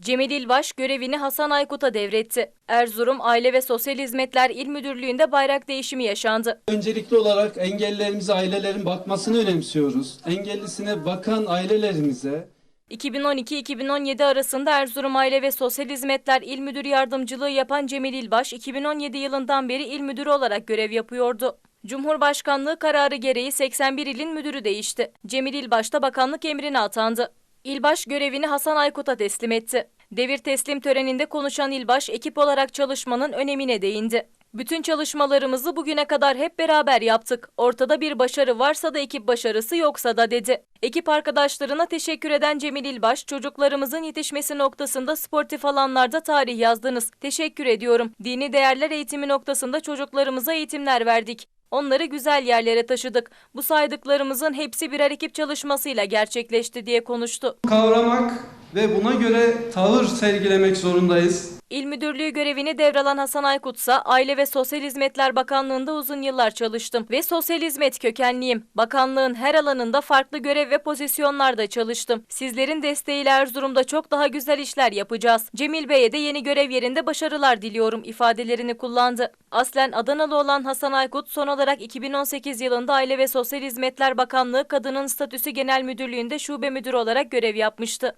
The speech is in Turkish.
Cemil İlbaş görevini Hasan Aykut'a devretti. Erzurum Aile ve Sosyal Hizmetler İl Müdürlüğü'nde bayrak değişimi yaşandı. Öncelikli olarak engellilerimize ailelerin bakmasını önemsiyoruz. Engellisine bakan ailelerimize 2012-2017 arasında Erzurum Aile ve Sosyal Hizmetler İl Müdür Yardımcılığı yapan Cemil İlbaş, 2017 yılından beri il müdürü olarak görev yapıyordu. Cumhurbaşkanlığı kararı gereği 81 ilin müdürü değişti. Cemil İlbaş da bakanlık emrine atandı. İlbaş görevini Hasan Aykut'a teslim etti. Devir teslim töreninde konuşan İlbaş, ekip olarak çalışmanın önemine değindi. Bütün çalışmalarımızı bugüne kadar hep beraber yaptık. Ortada bir başarı varsa da ekip başarısı yoksa da dedi. Ekip arkadaşlarına teşekkür eden Cemil İlbaş, çocuklarımızın yetişmesi noktasında sportif alanlarda tarih yazdınız. Teşekkür ediyorum. Dini değerler eğitimi noktasında çocuklarımıza eğitimler verdik. Onları güzel yerlere taşıdık. Bu saydıklarımızın hepsi birer ekip çalışmasıyla gerçekleşti diye konuştu. kavramak ve buna göre tavır sergilemek zorundayız. İl Müdürlüğü görevini devralan Hasan Aykut ise Aile ve Sosyal Hizmetler Bakanlığı'nda uzun yıllar çalıştım ve sosyal hizmet kökenliyim. Bakanlığın her alanında farklı görev ve pozisyonlarda çalıştım. Sizlerin desteğiyle Erzurum'da çok daha güzel işler yapacağız. Cemil Bey'e de yeni görev yerinde başarılar diliyorum ifadelerini kullandı. Aslen Adanalı olan Hasan Aykut son olarak 2018 yılında Aile ve Sosyal Hizmetler Bakanlığı Kadının Statüsü Genel Müdürlüğü'nde şube müdürü olarak görev yapmıştı.